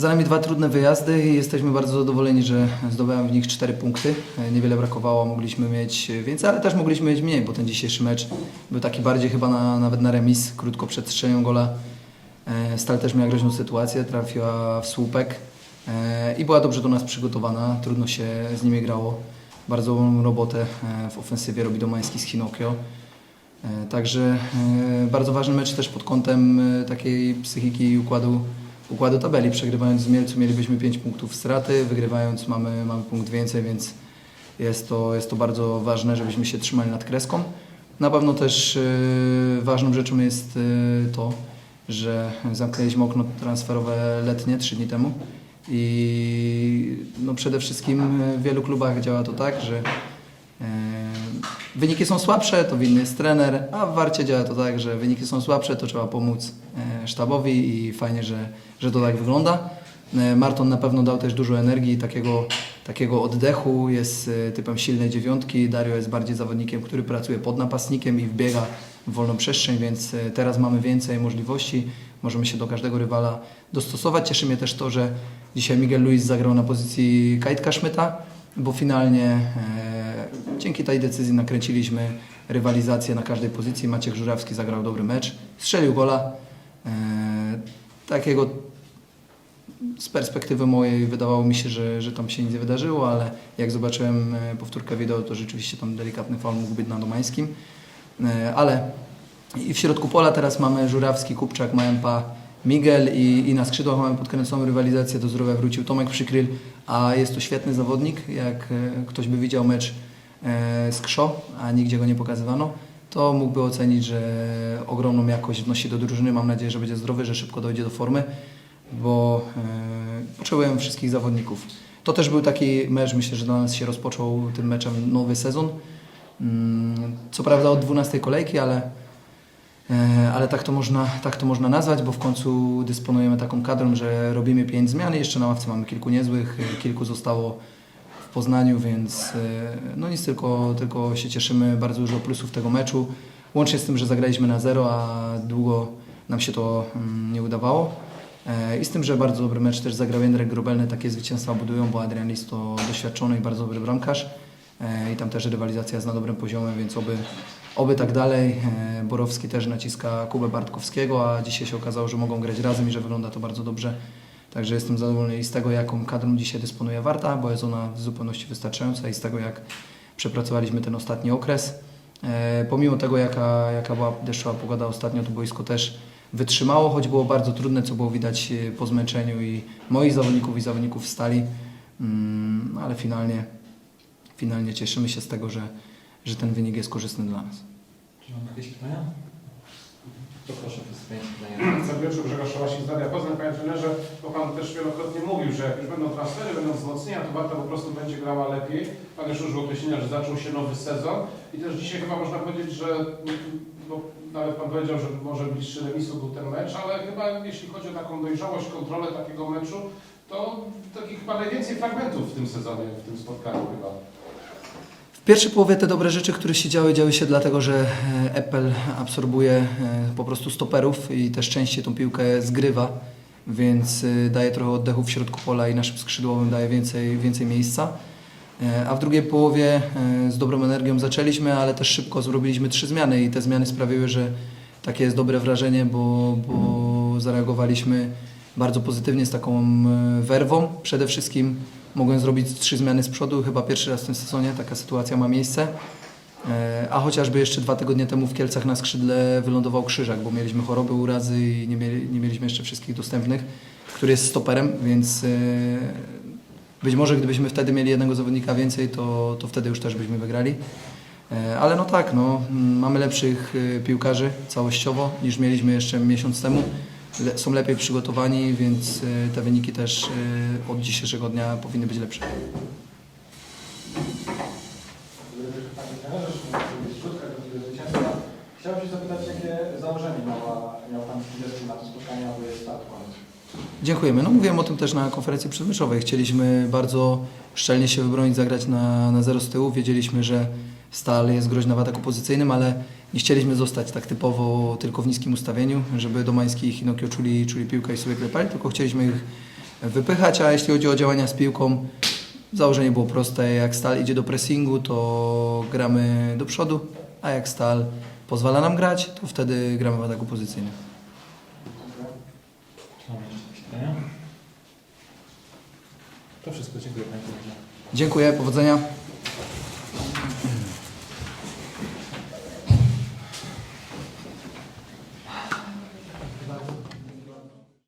Za nami dwa trudne wyjazdy i jesteśmy bardzo zadowoleni, że zdobyłem w nich cztery punkty. Niewiele brakowało, mogliśmy mieć więcej, ale też mogliśmy mieć mniej, bo ten dzisiejszy mecz był taki bardziej chyba na, nawet na remis, krótko przed strzelią gola. E, Stal też miała groźną sytuację, trafiła w słupek e, i była dobrze do nas przygotowana. Trudno się z nimi grało. Bardzo dobrą robotę e, w ofensywie robi Domański z Hinokio. Także bardzo ważny mecz też pod kątem takiej psychiki i układu, układu tabeli. Przegrywając z Mielcu mielibyśmy 5 punktów straty, wygrywając mamy, mamy punkt więcej, więc jest to, jest to bardzo ważne, żebyśmy się trzymali nad kreską. Na pewno też e, ważną rzeczą jest e, to, że zamknęliśmy okno transferowe letnie 3 dni temu i no przede wszystkim w wielu klubach działa to tak, że e, wyniki są słabsze, to winny jest trener, a w Warcie działa to tak, że wyniki są słabsze, to trzeba pomóc e, sztabowi i fajnie, że, że to tak wygląda. E, Marton na pewno dał też dużo energii, takiego, takiego oddechu, jest e, typem silnej dziewiątki. Dario jest bardziej zawodnikiem, który pracuje pod napastnikiem i wbiega w wolną przestrzeń, więc teraz mamy więcej możliwości. Możemy się do każdego rywala dostosować. Cieszy mnie też to, że dzisiaj Miguel Luis zagrał na pozycji Kajtka Szmyta, bo finalnie e, dzięki tej decyzji nakręciliśmy rywalizację na każdej pozycji. Maciek Żurawski zagrał dobry mecz, strzelił gola. E, takiego z perspektywy mojej wydawało mi się, że, że tam się nic nie wydarzyło, ale jak zobaczyłem e, powtórkę wideo, to rzeczywiście tam delikatny faul mógł być na Domańskim. E, Ale i w środku pola teraz mamy Żurawski, Kupczak, Majempa, Miguel i, i na skrzydłach mamy podkręconą rywalizację. Do zdrowia wrócił Tomek Przykryl, a jest to świetny zawodnik. Jak e, ktoś by widział mecz e, z Krzo, a nigdzie go nie pokazywano, to mógłby ocenić, że ogromną jakość wnosi do drużyny. Mam nadzieję, że będzie zdrowy, że szybko dojdzie do formy, bo e, potrzebujemy wszystkich zawodników. To też był taki mecz, myślę, że dla nas się rozpoczął tym meczem nowy sezon. Mm, Co prawda od 12 kolejki, ale, ale tak, to można, tak to można nazwać, bo w końcu dysponujemy taką kadrą, że robimy 5 zmian. Jeszcze na ławce mamy kilku niezłych, e, kilku zostało w Poznaniu, więc e, no nic, tylko, tylko się cieszymy. Bardzo dużo plusów tego meczu. Łącznie z tym, że zagraliśmy na zero, a długo nam się to mm, nie udawało. E, I z tym, że bardzo dobry mecz też zagrał Jędrek Grobelny, takie zwycięstwa budują, bo Adrian Lis to doświadczony i bardzo dobry bramkarz. E, I tam też rywalizacja jest na dobrym poziomie, więc oby, oby tak dalej. E, Borowski też naciska Kubę Bartkowskiego, a dzisiaj się okazało, że mogą grać razem i że wygląda to bardzo dobrze. Także jestem zadowolony i z tego, jaką kadrą dzisiaj dysponuje Warta, bo jest ona w zupełności wystarczająca i z tego, jak przepracowaliśmy ten ostatni okres. E, pomimo tego, jaka, jaka była deszczowa pogoda ostatnio, to boisko też wytrzymało, choć było bardzo trudne, co było widać e, po zmęczeniu i moich zawodników i zawodników stali, mm, ale finalnie, finalnie cieszymy się z tego, że, że ten wynik jest korzystny dla nas. Mam jakieś pytania? To proszę przedstawienie pytania. Zabiorczy Grzegorz Szałasik z Radia Poznań. Panie trenerze, bo Pan też wielokrotnie mówił, że jak już będą transfery, będą wzmocnienia, to Warta po prostu będzie grała lepiej. Pan już użył określenia, że zaczął się nowy sezon i też dzisiaj chyba można powiedzieć, że no, nawet Pan powiedział, że może bliższy remisu był ten mecz, ale chyba jeśli chodzi o taką dojrzałość, kontrolę takiego meczu, to takich chyba najwięcej fragmentów w tym sezonie, w tym spotkaniu chyba. Pierwszej połowie te dobre rzeczy, które się działy, działy się dlatego, że e, Apple absorbuje e, po prostu stoperów i też częściej tą piłkę zgrywa, więc e, daje trochę oddechu w środku pola i naszym skrzydłowym daje więcej, więcej miejsca. A w drugiej połowie z dobrą energią zaczęliśmy, ale też szybko zrobiliśmy trzy zmiany i te zmiany sprawiły, że takie jest dobre wrażenie, bo, bo zareagowaliśmy bardzo pozytywnie z taką werwą. Przede wszystkim mogłem zrobić trzy zmiany z przodu, chyba pierwszy raz w tym sezonie taka sytuacja ma miejsce. E, A chociażby jeszcze dwa tygodnie temu w Kielcach na skrzydle wylądował Krzyżak, bo mieliśmy choroby, urazy i nie, mieli, nie mieliśmy jeszcze wszystkich dostępnych, który jest stoperem, więc e, być może gdybyśmy wtedy mieli jednego zawodnika więcej, to, to wtedy już też byśmy wygrali. E, Ale no tak, no, mm, mamy lepszych piłkarzy całościowo niż mieliśmy jeszcze miesiąc temu. Le, są lepiej przygotowani, więc e, te wyniki też e, od dzisiejszego dnia powinny być lepsze. Chciałbym się zapytać, jakie założenie miała, miał Pan zespół na to spotkanie, jest? Dziękujemy. No mówiłem o tym też na konferencji przedmeczowej. Chcieliśmy bardzo szczelnie się wybronić, zagrać na, na zero z tyłu. Wiedzieliśmy, że Stal jest groźna w ataku pozycyjnym, ale nie chcieliśmy zostać tak typowo tylko w niskim ustawieniu, żeby Domański i Hinokio czuli, czuli piłkę i sobie klepali, tylko chcieliśmy ich wypychać, a jeśli chodzi o działania z piłką, założenie było proste. Jak Stal idzie do pressingu, to gramy do przodu, a jak Stal pozwala nam grać, to wtedy gramy w ataku pozycyjnym. To wszystko, dziękuję Panie. Dziękuję, powodzenia.